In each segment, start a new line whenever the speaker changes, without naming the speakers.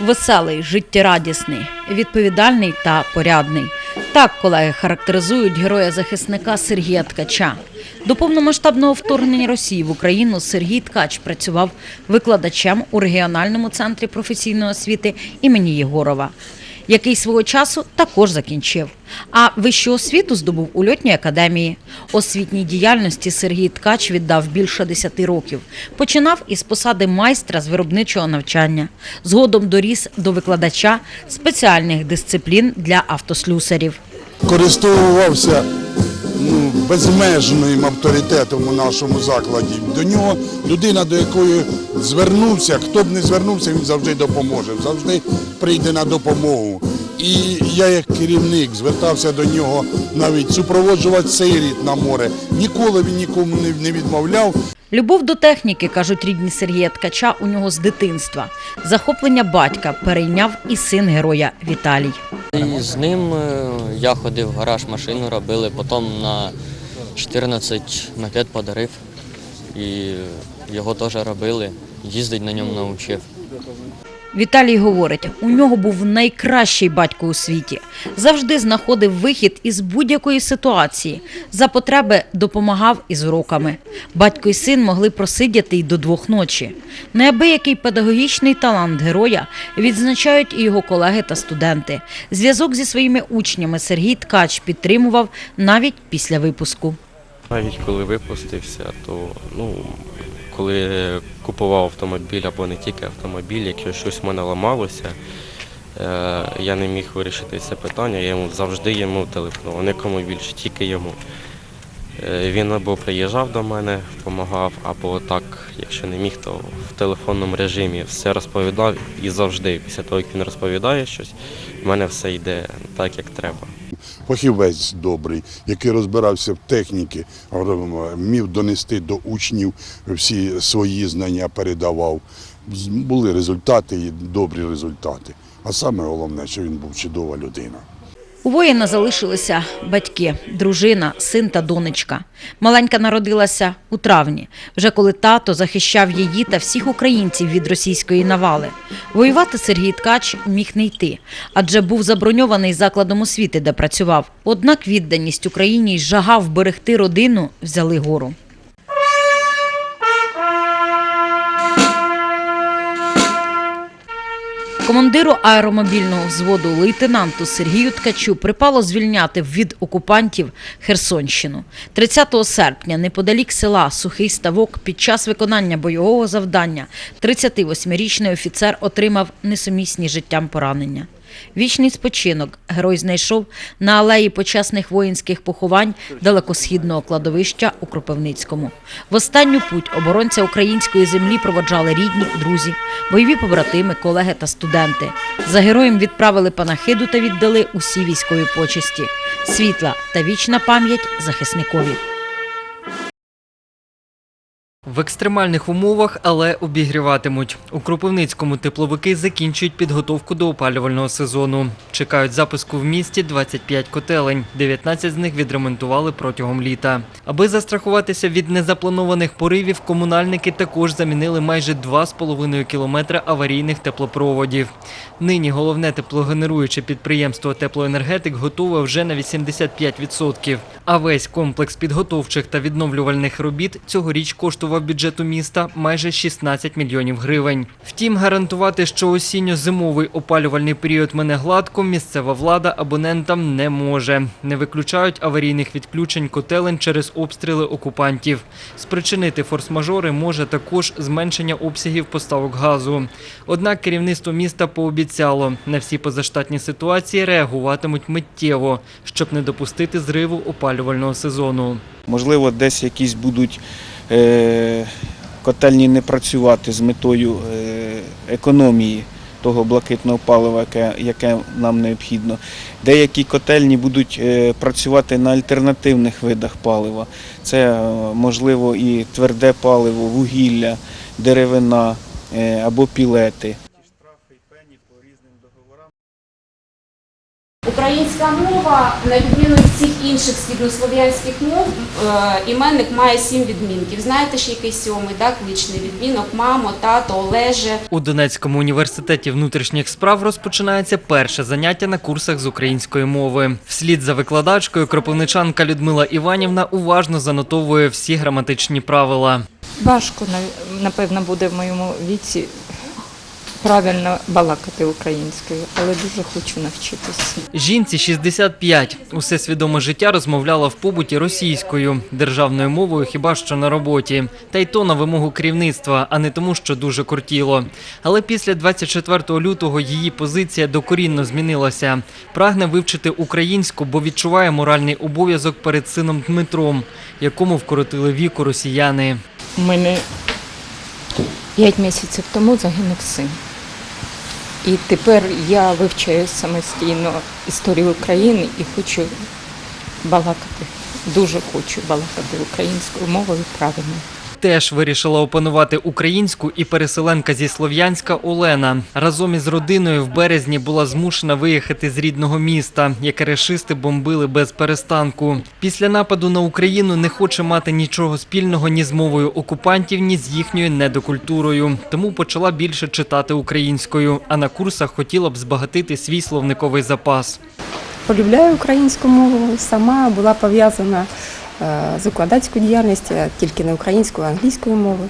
Веселий, життєрадісний, відповідальний та порядний. Так колеги характеризують героя захисника Сергія Ткача. До повномасштабного вторгнення Росії в Україну Сергій Ткач працював викладачем у регіональному центрі професійної освіти імені Єгорова, який свого часу також закінчив. А вищу освіту здобув у льотній академії. Освітній діяльності Сергій Ткач віддав більше 10 років. Починав із посади майстра з виробничого навчання. Згодом доріс до викладача спеціальних дисциплін для автослюсарів.
користувався ну, безмежним авторитетом у нашому закладі. До нього людина, до якої звернувся, хто б не звернувся, він завжди допоможе, завжди прийде на допомогу. І я, як керівник, звертався до нього навіть супроводжувати сиріт на море. Ніколи він нікому не відмовляв.
Любов до техніки, кажуть рідні Сергія Ткача, у нього з дитинства. Захоплення батька перейняв і син героя Віталій.
І з ним е, я ходив в гараж, машину робили, потім на 14 макет подарив і його теж робили. Їздить на ньому навчив.
Віталій говорить, у нього був найкращий батько у світі. Завжди знаходив вихід із будь-якої ситуації. За потреби допомагав із уроками. Батько і син могли просидіти й до двох ночі. Неабиякий педагогічний талант героя відзначають і його колеги та студенти. Зв'язок зі своїми учнями Сергій Ткач підтримував навіть після випуску.
Навіть коли випустився, то ну, коли купував автомобіль або не тільки автомобіль, якщо щось в мене ламалося, е, я не міг вирішити це питання, я йому завжди йому телефонував, нікому більше, тільки йому. Е, Він або приїжджав до мене, допомагав, або так, якщо не міг, то в телефонному режимі все розповідав і завжди, після того, як він розповідає щось, в мене все йде так, як треба.
Фахівець добрий, який розбирався в техніці, вмів донести до учнів всі свої знання, передавав. Були результати і добрі результати. А саме головне, що він був чудова людина.
У воїна залишилися батьки, дружина, син та донечка. Маленька народилася у травні, вже коли тато захищав її та всіх українців від російської навали. Воювати Сергій Ткач міг не йти, адже був заброньований закладом освіти, де працював. Однак відданість Україні й жага вберегти родину взяли гору. Командиру аеромобільного взводу лейтенанту Сергію Ткачу припало звільняти від окупантів Херсонщину. 30 серпня, неподалік села Сухий Ставок, під час виконання бойового завдання 38-річний офіцер отримав несумісні життям поранення. Вічний спочинок герой знайшов на алеї почесних воїнських поховань далекосхідного кладовища у Кропивницькому. В останню путь оборонця української землі проводжали рідні, друзі, бойові побратими, колеги та студенти. За героєм відправили панахиду та віддали усі військові почесті. Світла та вічна пам'ять захисникові.
В екстремальних умовах, але обігріватимуть. У Кропивницькому тепловики закінчують підготовку до опалювального сезону. Чекають запуску в місті 25 котелень. 19 з них відремонтували протягом літа. Аби застрахуватися від незапланованих поривів, комунальники також замінили майже 2,5 кілометри аварійних теплопроводів. Нині головне теплогенеруюче підприємство Теплоенергетик готове вже на 85%. А весь комплекс підготовчих та відновлювальних робіт цьогоріч коштував бюджету міста майже 16 мільйонів гривень. Втім, гарантувати, що осінньо-зимовий опалювальний період мене гладко, місцева влада абонентам не може. Не виключають аварійних відключень котелень через обстріли окупантів. Спричинити форс-мажори може також зменшення обсягів поставок газу. Однак керівництво міста пообіцяло, на всі позаштатні ситуації реагуватимуть миттєво, щоб не допустити зриву опалювального сезону.
Можливо, десь якісь будуть е, котельні не працювати з метою е, економії того блакитного палива, яке, яке нам необхідно. Деякі котельні будуть е, працювати на альтернативних видах палива. Це можливо і тверде паливо, вугілля, деревина або пілети.
Українська мова, на відміну від всіх інших східнослов'янських мов, е, іменник має сім відмінків. Знаєте ж який сьомий, так? Кличний відмінок, мамо, тато, Олеже.
У Донецькому університеті внутрішніх справ розпочинається перше заняття на курсах з української мови. Вслід за викладачкою кропивничанка Людмила Іванівна уважно занотовує всі граматичні правила.
Важко, напевно, буде в моєму віці правильно балакати українською, але дуже хочу навчитися.
Жінці 65. Усе свідоме життя розмовляла в побуті російською, державною мовою хіба що на роботі. Та й то на вимогу керівництва, а не тому, що дуже кортіло. Але після 24 лютого її позиція докорінно змінилася. Прагне вивчити українську, бо відчуває моральний обов'язок перед сином Дмитром, якому вкоротили віку росіяни.
У мене п'ять місяців тому загинув син. І тепер я вивчаю самостійно історію України і хочу балакати. Дуже хочу балакати українською мовою правильно.
Теж вирішила опанувати українську і переселенка зі Слов'янська Олена. Разом із родиною в березні була змушена виїхати з рідного міста, яке решисти бомбили без перестанку. Після нападу на Україну не хоче мати нічого спільного ні з мовою окупантів, ні з їхньою недокультурою. Тому почала більше читати українською, а на курсах хотіла б збагатити свій словниковий запас.
полюбляю українську мову. Сама була пов'язана е, діяльність тільки не українську, а англійською мовою.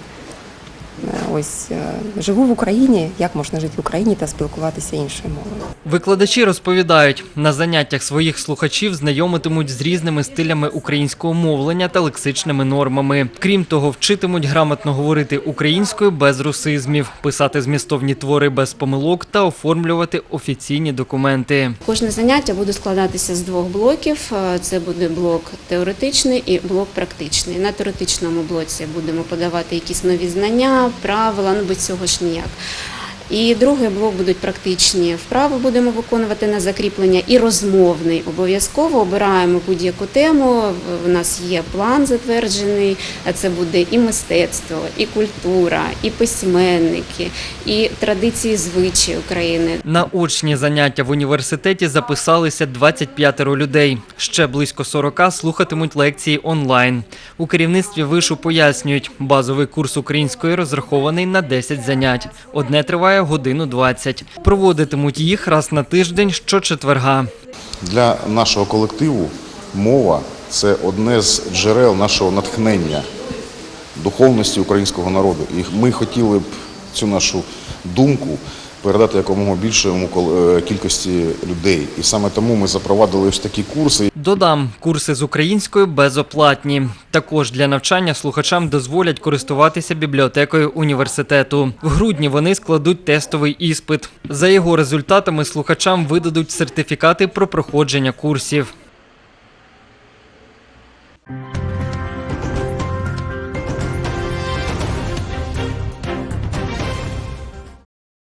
Ось е, живу в Україні. Як можна жити в Україні та спілкуватися іншою мовою?
Викладачі розповідають, на заняттях своїх слухачів знайомитимуть з різними стилями українського мовлення та лексичними нормами. Крім того, вчитимуть грамотно говорити українською без русизмів, писати змістовні твори без помилок та оформлювати офіційні документи.
Кожне заняття буде складатися з двох блоків. Е, Це буде блок теоретичний і блок практичний. На теоретичному блоці будемо подавати якісь нові знання, правила, ну без цього ж ніяк. І другий блок будуть практичні вправи, будемо виконувати на закріплення і розмовний. Обов'язково обираємо будь-яку тему. В нас є план затверджений. Це буде і мистецтво, і культура, і письменники, і традиції звичаї України.
На очні заняття в університеті записалися 25 людей. Ще близько 40 слухатимуть лекції онлайн. У керівництві вишу пояснюють, базовий курс української розрахований на 10 занять. Одне триває годину 20. Проводитимуть їх раз на тиждень щочетверга.
Для нашого колективу мова це одне з джерел нашого натхнення, духовності українського народу. І ми хотіли б цю нашу думку передати якомога більшому е, кількості людей. І саме тому ми запровадили ось такі курси.
Додам, курси з українською безоплатні. Також для навчання слухачам дозволять користуватися бібліотекою університету. В грудні вони складуть тестовий іспит. За його результатами слухачам видадуть сертифікати про проходження курсів.